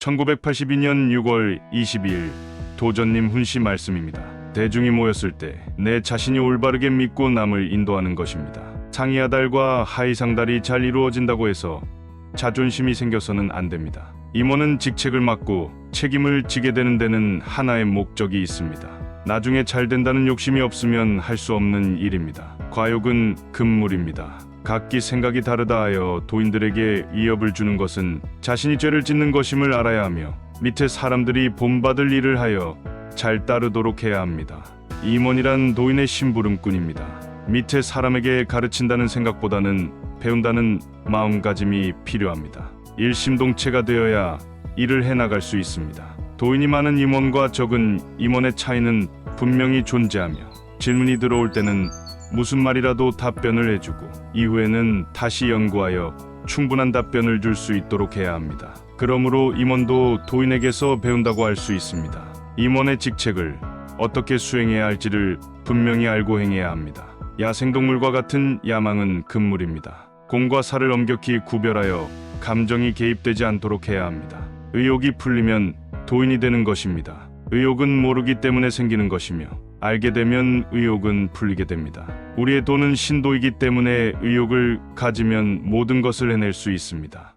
1982년 6월 22일 도전님 훈시 말씀입니다. 대중이 모였을 때 내 자신이 올바르게 믿고 남을 인도하는 것입니다. 상이하달과 하이상달이 잘 이루어진다고 해서 자존심이 생겨서는 안 됩니다. 임원은 직책을 맡고 책임을 지게 되는 데는 하나의 목적이 있습니다. 나중에 잘 된다는 욕심이 없으면 할 수 없는 일입니다. 과욕은 금물입니다. 각기 생각이 다르다 하여 도인들에게 이업을 주는 것은 자신이 죄를 짓는 것임을 알아야 하며 밑에 사람들이 본받을 일을 하여 잘 따르도록 해야 합니다. 임원이란 도인의 심부름꾼입니다. 밑에 사람에게 가르친다는 생각보다는 배운다는 마음가짐이 필요합니다. 일심동체가 되어야 일을 해나갈 수 있습니다. 도인이 많은 임원과 적은 임원의 차이는 분명히 존재하며 질문이 들어올 때는 무슨 말이라도 답변을 해주고 이후에는 다시 연구하여 충분한 답변을 줄 수 있도록 해야 합니다. 그러므로 임원도 도인에게서 배운다고 할 수 있습니다. 임원의 직책을 어떻게 수행해야 할지를 분명히 알고 행해야 합니다. 야생동물과 같은 야망은 금물입니다. 공과 사를 엄격히 구별하여 감정이 개입되지 않도록 해야 합니다. 의욕이 풀리면 도인이 되는 것입니다. 의욕은 모르기 때문에 생기는 것이며 알게 되면 의욕은 풀리게 됩니다. 우리의 도는 신도이기 때문에 의욕을 가지면 모든 것을 해낼 수 있습니다.